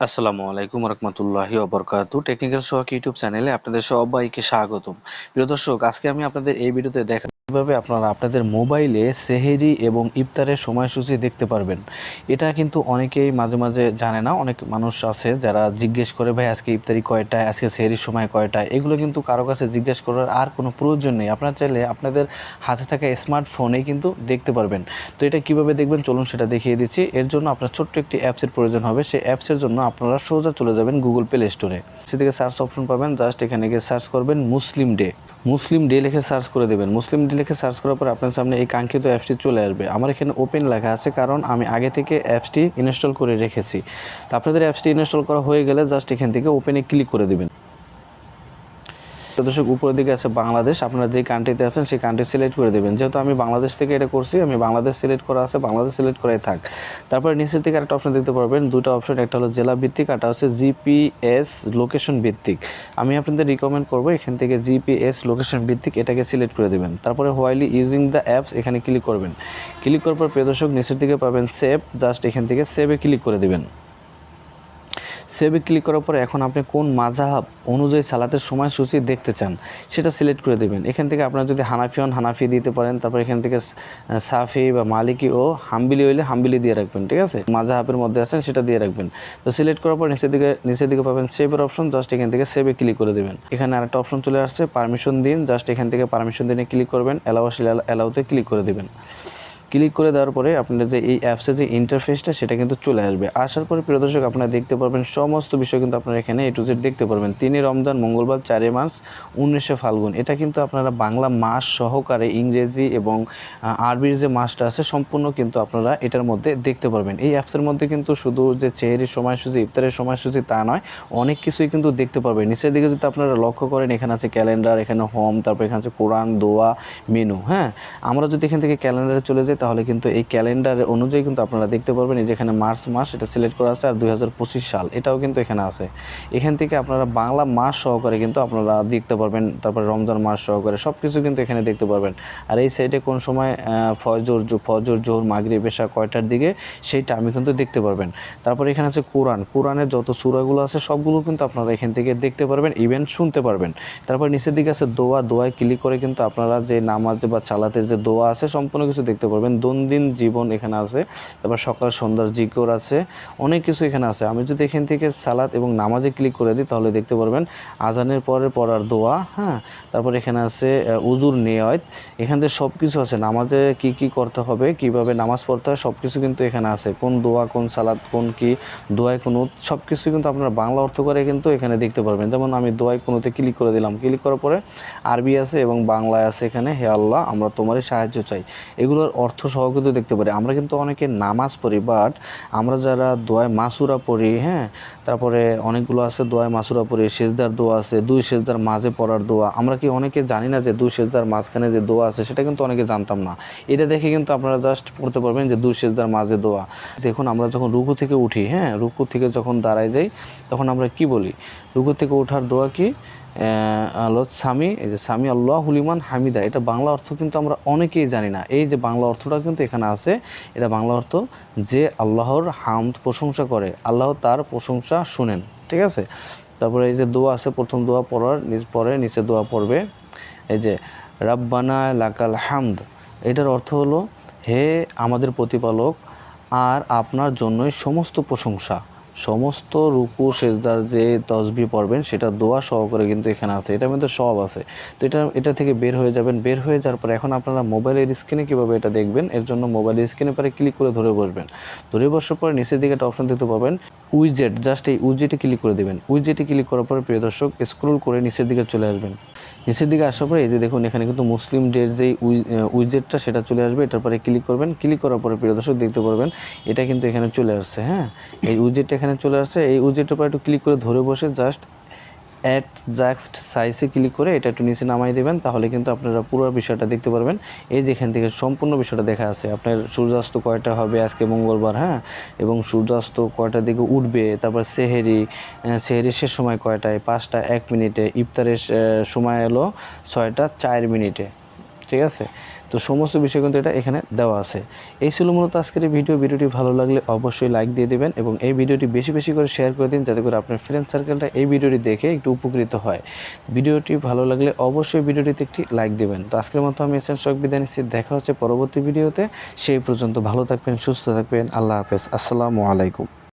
আসসালামু আলাইকুম রহমতুল্লাহি অবরকাতু টেকনিক্যাল শখ ইউটিউব চ্যানেলে আপনাদের সবাইকে স্বাগতম। প্রিয় দর্শক, আজকে আমি আপনাদের এই ভিডিওতে দেখা কীভাবে আপনারা আপনাদের মোবাইলে সেহেরি এবং ইফতারের সময়সূচি দেখতে পারবেন, এটা কিন্তু অনেকেই মাঝে মাঝে জানে না। অনেক মানুষ আছে যারা জিজ্ঞেস করে, ভাই, আজকে ইফতারি কয়টায়? আজকে সেহেরির সময় কয়টায়? এগুলো কিন্তু কারও কাছে জিজ্ঞেস করার আর কোনো প্রয়োজন নেই। আপনারা চাইলে আপনাদের হাতে থাকা স্মার্টফোনেই কিন্তু দেখতে পারবেন। তো এটা কীভাবে দেখবেন? চলুন সেটা দেখিয়ে দিচ্ছি। এর জন্য আপনার ছোট্ট একটি অ্যাপসের প্রয়োজন হবে। সেই অ্যাপসের জন্য আপনারা সোজা চলে যাবেন গুগল প্লে স্টোরে সেদিকে সার্চ অপশন পাবেন। জাস্ট এখানে গিয়ে সার্চ করবেন মুসলিম ডে মুসলিম ডে লিখে সার্চ করে দেবেন। মুসলিম ডে লিখে সার্চ করার পর আপনার সামনে এই কাঙ্ক্ষিত অ্যাপসটি চলে আসবে। আমার এখানে ওপেন লেখা আছে কারণ আমি আগে থেকে অ্যাপসটি ইনস্টল করে রেখেছি। তো আপনাদের অ্যাপসটি ইনস্টল করা হয়ে গেলে জাস্ট এখান থেকে ওপেনে ক্লিক করে দেবেন। তো দর্শক, উপরের দিকে আছে বাংলাদেশ। আপনারা যে কান্ট্রিতে আছেন, সেই কান্ট্রি সিলেক্ট করে দেবেন। যেহেতু আমি বাংলাদেশ থেকে এটা করছি, আমি বাংলাদেশ সিলেক্ট করা আছে, বাংলাদেশ সিলেক্ট করাই থাক। তারপরে নিচের দিকে একটা অপশন দেখতে পারবেন। দুটো অপশন একটা হলো জেলা ভিত্তিক একটা হচ্ছে জিপিএস লোকেশন ভিত্তিক। আমি আপনাদের রিকমেন্ড করব এখান থেকে জিপিএস লোকেশন ভিত্তিক এটাকে সিলেক্ট করে দেবেন। তারপরে হোয়াইলি ইউজিং দ্য অ্যাপস এখানে ক্লিক করবেন। ক্লিক করার পর প্রিয় দর্শক, নিচের দিকে পাবেন সেভ জাস্ট এখান থেকে সেভে ক্লিক করে দেবেন। সেভে ক্লিক করার পরে এখন আপনি কোন মাজাহাব অনুযায়ী সালাতের সময়সূচি দেখতে চান, সেটা সিলেক্ট করে দেবেন। এখান থেকে আপনার যদি হানাফি হন হানাফি দিতে পারেন, তারপর এখান থেকে সাফি বা মালিকি ও হাম্বিলি হইলে হাম্বিলি দিয়ে রাখবেন, ঠিক আছে? মাজাহাবের মধ্যে আছেন সেটা দিয়ে রাখবেন। তো সিলেক্ট করার পর নিচের দিকে নিচের দিকে পাবেন সেভের অপশন, জাস্ট এখান থেকে সেভে ক্লিক করে দেবেন। এখানে আরেকটা অপশন চলে আসছে, পারমিশন দিন, জাস্ট এখান থেকে পারমিশন দিনে ক্লিক করবেন, অ্যালাউ অ্যালাউতে ক্লিক করে দেবেন। ক্লিক করে দেওয়ার পরে আপনার যে এই অ্যাপসের যে ইন্টারফেসটা সেটা কিন্তু চলে আসবে। আসার পরে প্রিয় দর্শক, আপনারা দেখতে পারবেন সমস্ত বিষয় কিন্তু আপনারা এখানে এ টু জেড দেখতে পারবেন। তিনই রমজান, মঙ্গলবার, চারে মার্চ, উনিশে ফাল্গুন। এটা কিন্তু আপনারা বাংলা মাস সহকারে ইংরেজি এবং আরবির যে মাসটা আছে, সম্পূর্ণ কিন্তু আপনারা এটার মধ্যে দেখতে পারবেন। এই অ্যাপসের মধ্যে কিন্তু শুধু যে চেহারির সময়সূচি, ইফতারের সময়সূচি তা নয়, অনেক কিছুই কিন্তু দেখতে পারবেন। নিচের দিকে যদি আপনারা লক্ষ্য করেন, এখানে আছে ক্যালেন্ডার এখানে হোম তারপর এখানে আছে কোরআন দোয়া মেনু হ্যাঁ? আমরা যদি এখান থেকে ক্যালেন্ডারে চলে যাই তাহলে কিন্তু এই ক্যালেন্ডার অনুযায়ী কিন্তু আপনারা দেখতে পারবেন এই যেখানে মার্চ মাস, এটা সিলেক্ট করা আছে, আর দু হাজার পঁচিশ সাল, এটাও কিন্তু এখানে আছে। এখান থেকে আপনারা বাংলা মাস সহকারে কিন্তু আপনারা দেখতে পারবেন, তারপরে রমজান মাস সহকারে সব কিছু কিন্তু এখানে দেখতে পারবেন। আর এই সাইডে কোন সময় ফজর ফজর, জোহর, মাগরিব, এশা কয়টার দিকে, সেইটা আমি কিন্তু দেখতে পারবেন। তারপরে এখানে আছে কোরআন। কোরআনের যত সূরাগুলো আছে, সবগুলো কিন্তু আপনারা এখান থেকে দেখতে পারবেন ইভেন শুনতে পারবেন। তারপর নিচের দিকে আছে দোয়া। দোয়ায় ক্লিক করে কিন্তু আপনারা যে নামাজ বা চালাতের যে দোয়া আছে, সম্পূর্ণ কিছু দেখতে পারবেন। দৈনন্দিন জীবন এখানে আছে, তারপর সকাল, সন্ধ্যার জিকর আছে, অনেক কিছু এখানে আছে। আমি যদি এখান থেকে সালাদ এবং নামাজে ক্লিক করে দিই, তাহলে দেখতে পারবেন আজানের পরে পড়ার দোয়া হ্যাঁ? তারপর এখানে আছে উজুর নিয়ত। এখান থেকে সব কিছু আছে। নামাজে কি কি করতে হবে, কীভাবে নামাজ পড়তে হয় সব কিছু কিন্তু এখানে আছে। কোন দোয়া, কোন সালাদ কোন কি, দোয়ায় কোনো সব কিছু কিন্তু আপনারা বাংলা অর্থ করে কিন্তু এখানে দেখতে পারবেন। যেমন আমি দোয়ায় কোনোতে ক্লিক করে দিলাম। ক্লিক করার পরে আরবি আছে এবং বাংলায় আছে এখানে, হে আল্লাহ, আমরা তোমারই সাহায্য চাই। এগুলোর অর্থ সহ কিন্তু দেখতে পারি। আমরা কিন্তু অনেকে নামাজ পড়ি বাট আমরা যারা দোয়ায় মাসুরা পড়ি হ্যাঁ তারপরে অনেকগুলো আছে দোয়ায় মাসুরা পড়ি, সেজদার দোয়া আছে, দুই সেজদার মাঝে পড়ার দোয়া। আমরা কি অনেকে জানি না যে দুই সেজদার মাঝখানে যে দোয়া আছে, সেটা কিন্তু অনেকে জানতাম না। এটা দেখে কিন্তু আপনারা জাস্ট পড়তে পারবেন যে দুই সেজদার মাঝে দোয়া। দেখুন, আমরা যখন রুকু থেকে উঠি হ্যাঁ রুকু থেকে যখন দাঁড়ায় যাই, তখন আমরা কি বলি? রুকু থেকে ওঠার দোয়া কি? আলো স্বামী এই যে স্বামী আল্লাহ হুলিমান হামিদা, এটা বাংলা অর্থ কিন্তু আমরা অনেকেই জানি না। এই যে বাংলা অর্থটা কিন্তু এখানে আছে, এটা বাংলা অর্থ যে আল্লাহর হামদ প্রশংসা করে, আল্লাহ তার প্রশংসা শুনেন, ঠিক আছে? তারপরে এই যে দোয়া আছে, প্রথম দোয়া পড়ার পরে, নিচে দোয়া পড়বে। এই যে, রাব্বানা লাকাল হামদ এটার অর্থ হলো, হে আমাদের প্রতিপালক, আর আপনার জন্যই সমস্ত প্রশংসা। সমস্ত রুকু, সেজদার যে তসবি পড়বেন, সেটা দোয়া সহকারে কিন্তু এখানে আছে। এটার মধ্যে সব আছে। তো এটা এটা থেকে বের হয়ে যাবেন। বের হয়ে যাওয়ার পরে এখন আপনারা মোবাইলের স্ক্রিনে কীভাবে এটা দেখবেন, এর জন্য মোবাইলের স্ক্রিনে পরে ক্লিক করে ধরে বসবেন। ধরে বসার পরে নিচের দিকে একটা অপশন দেখতে পাবেন, উইজেট। জাস্ট এই উইজেটে ক্লিক করে দেবেন। উইজেটে ক্লিক করার পরে, প্রিয় দর্শক, স্ক্রোল করে নিচের দিকে চলে আসবেন। নিচের দিকে আসার পরে, এই যে দেখুন, এখানে কিন্তু মুসলিম ডের যে উইজেটটা, সেটা চলে আসবে। এটার পরে ক্লিক করবেন। ক্লিক করার পরে, প্রিয় দর্শক, দেখতে পারবেন, এটা কিন্তু এখানে চলে আসছে হ্যাঁ? এই উইজেটটা এখানে চলে আসছে। এই উইজেটের পরে একটু ক্লিক করে ধরে বসে জাস্ট অ্যাট জাস্ট সাইজে ক্লিক করে এটা একটু নিচে নামাই দেবেন, তাহলে কিন্তু আপনারা পুরো বিষয়টা দেখতে পারবেন। এই যেখান থেকে সম্পূর্ণ বিষয়টা দেখা আছে, আপনার সূর্যাস্ত কয়টা হবে আজকে মঙ্গলবার হ্যাঁ? এবং সূর্যাস্ত কয়টার দিকে উঠবে, তারপর সেহেরি সেহেরি শেষ সময় কয়টায়? পাঁচটা, এক মিনিটে। ইফতারের সময় এলো ছয়টা, চার মিনিটে। ঠিক আছে? তো সমস্ত বিষয় কিন্তু এটা এখানে দেওয়া আছে। এই ছিল মূলত আজকের এই ভিডিও। ভিডিওটি ভালো লাগলে অবশ্যই লাইক দিয়ে দেবেন এবং এই ভিডিওটি বেশি বেশি করে শেয়ার করে দিন যাতে করে আপনার ফ্রেন্ড সার্কেলটা এই ভিডিওটি দেখে একটু উপকৃত হয়। ভিডিওটি ভালো লাগলে অবশ্যই ভিডিওটিতে একটি লাইক দেবেন। তো আজকের মতো আমি এসএন শখ বিদায় নিচ্ছি। দেখা হচ্ছে পরবর্তী ভিডিওতে। সেই পর্যন্ত ভালো থাকবেন, সুস্থ থাকবেন। আল্লাহ হাফেজ। আসসালামু আলাইকুম।